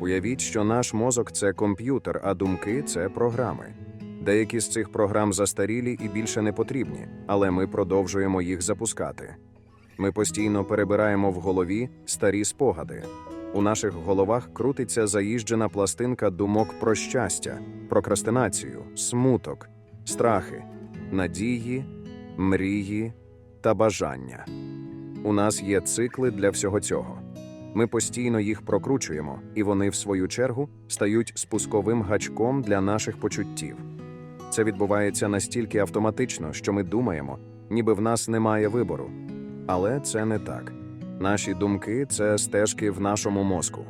Уявіть, що наш мозок це комп'ютер, а думки це програми. Деякі з цих програм застарілі і більше не потрібні, але ми продовжуємо їх запускати. Ми постійно перебираємо в голові старі спогади. У наших головах крутиться заїжджена пластинка думок про щастя, прокрастинацію, смуток, страхи, надії, мрії та бажання. У нас є цикли для всього цього. Ми постійно їх прокручуємо, і вони, в свою чергу, стають спусковим гачком для наших почуттів. Це відбувається настільки автоматично, що ми думаємо, ніби в нас немає вибору. Але це не так. Наші думки це стежки в нашому мозку.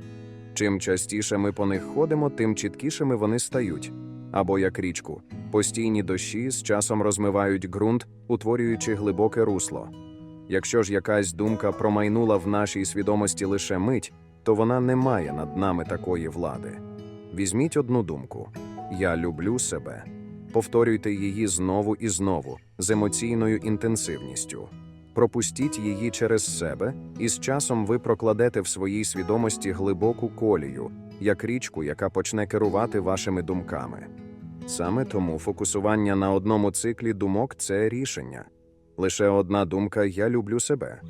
Чим частіше ми по них ходимо, тим чіткішими вони стають. Або як річку, постійні дощі з часом розмивають ґрунт, утворюючи глибоке русло. Якщо ж якась думка промайнула в нашій свідомості лише мить, то вона не має над нами такої влади. Візьміть одну думку: Я люблю себе. Повторюйте її знову і знову з емоційною інтенсивністю. Пропустіть її через себе, і з часом ви прокладете в своїй свідомості глибоку колію, як річку, яка почне керувати вашими думками. Саме тому фокусування на одному циклі думок це рішення. Лише одна думка Я люблю себе.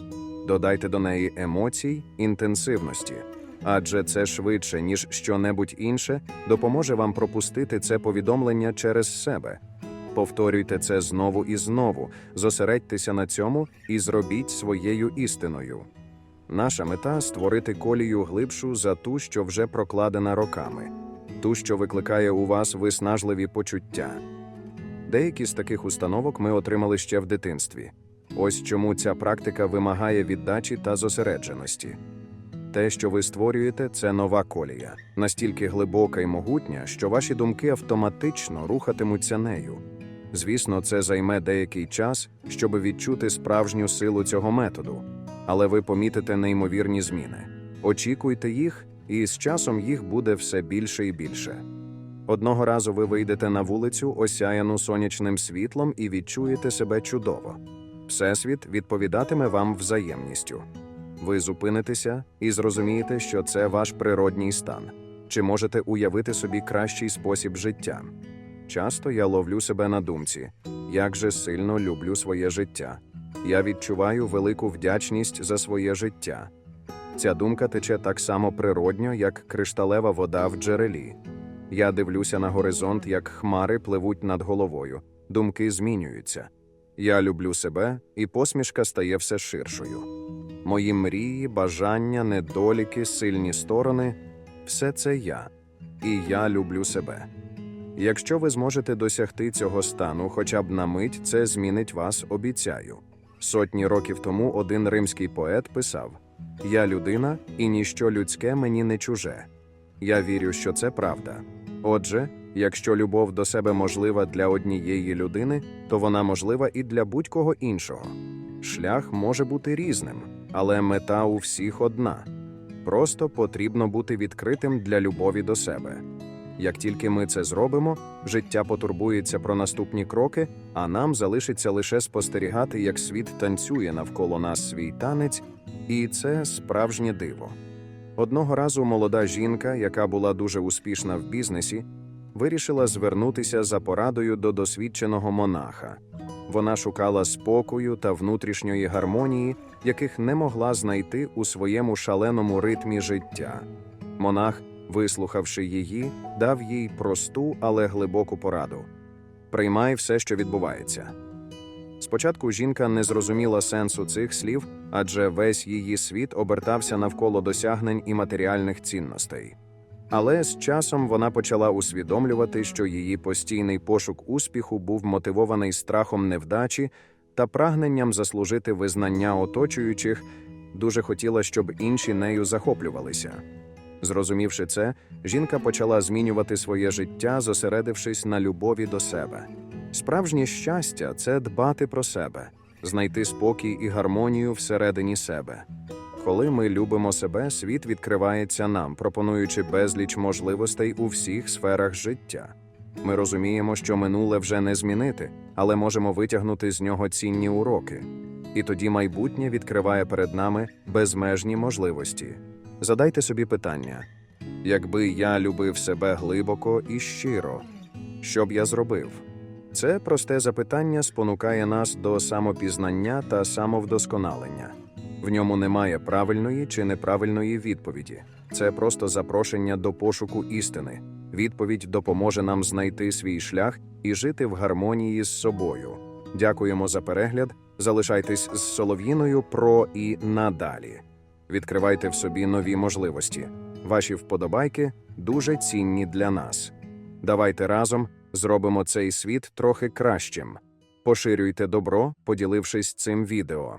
Додайте до неї емоцій, інтенсивності, адже це швидше, ніж щонебудь інше, допоможе вам пропустити це повідомлення через себе. Повторюйте це знову і знову, зосередьтеся на цьому і зробіть своєю істиною. Наша мета створити колію глибшу за ту, що вже прокладена роками, ту, що викликає у вас виснажливі почуття. Деякі з таких установок ми отримали ще в дитинстві. Ось чому ця практика вимагає віддачі та зосередженості. Те, що ви створюєте, це нова колія, настільки глибока і могутня, що ваші думки автоматично рухатимуться нею. Звісно, це займе деякий час, щоб відчути справжню силу цього методу, але ви помітите неймовірні зміни. Очікуйте їх, і з часом їх буде все більше і більше. Одного разу ви вийдете на вулицю, осяяну сонячним світлом, і відчуєте себе чудово. Всесвіт відповідатиме вам взаємністю. Ви зупинитеся і зрозумієте, що це ваш природній стан. Чи можете уявити собі кращий спосіб життя? Часто я ловлю себе на думці, як же сильно люблю своє життя. Я відчуваю велику вдячність за своє життя. Ця думка тече так само природньо, як кришталева вода в джерелі. Я дивлюся на горизонт, як хмари пливуть над головою. Думки змінюються. Я люблю себе, і посмішка стає все ширшою. Мої мрії, бажання, недоліки, сильні сторони все це я, і я люблю себе. Якщо ви зможете досягти цього стану хоча б на мить, це змінить вас, обіцяю. Сотні років тому один римський поет писав: Я людина, і ніщо людське мені не чуже. Я вірю, що це правда. Отже, якщо любов до себе можлива для однієї людини, то вона можлива і для будь-кого іншого. Шлях може бути різним, але мета у всіх одна. Просто потрібно бути відкритим для любові до себе. Як тільки ми це зробимо, життя потурбується про наступні кроки, а нам залишиться лише спостерігати, як світ танцює навколо нас свій танець, і це справжнє диво. Одного разу молода жінка, яка була дуже успішна в бізнесі, вирішила звернутися за порадою до досвідченого монаха. Вона шукала спокою та внутрішньої гармонії, яких не могла знайти у своєму шаленому ритмі життя. Монах, вислухавши її, дав їй просту, але глибоку пораду: приймай все, що відбувається. Спочатку жінка не зрозуміла сенсу цих слів, адже весь її світ обертався навколо досягнень і матеріальних цінностей. Але з часом вона почала усвідомлювати, що її постійний пошук успіху був мотивований страхом невдачі та прагненням заслужити визнання оточуючих, дуже хотіла, щоб інші нею захоплювалися. Зрозумівши це, жінка почала змінювати своє життя, зосередившись на любові до себе. Справжнє щастя це дбати про себе, знайти спокій і гармонію всередині себе. Коли ми любимо себе, світ відкривається нам, пропонуючи безліч можливостей у всіх сферах життя. Ми розуміємо, що минуле вже не змінити, але можемо витягнути з нього цінні уроки. І тоді майбутнє відкриває перед нами безмежні можливості. Задайте собі питання: Якби я любив себе глибоко і щиро, що б я зробив? Це просте запитання спонукає нас до самопізнання та самовдосконалення. В ньому немає правильної чи неправильної відповіді. Це просто запрошення до пошуку істини. Відповідь допоможе нам знайти свій шлях і жити в гармонії з собою. Дякуємо за перегляд. Залишайтесь з Солов'їною про і надалі. Відкривайте в собі нові можливості. Ваші вподобайки дуже цінні для нас. Давайте разом зробимо цей світ трохи кращим. Поширюйте добро, поділившись цим відео.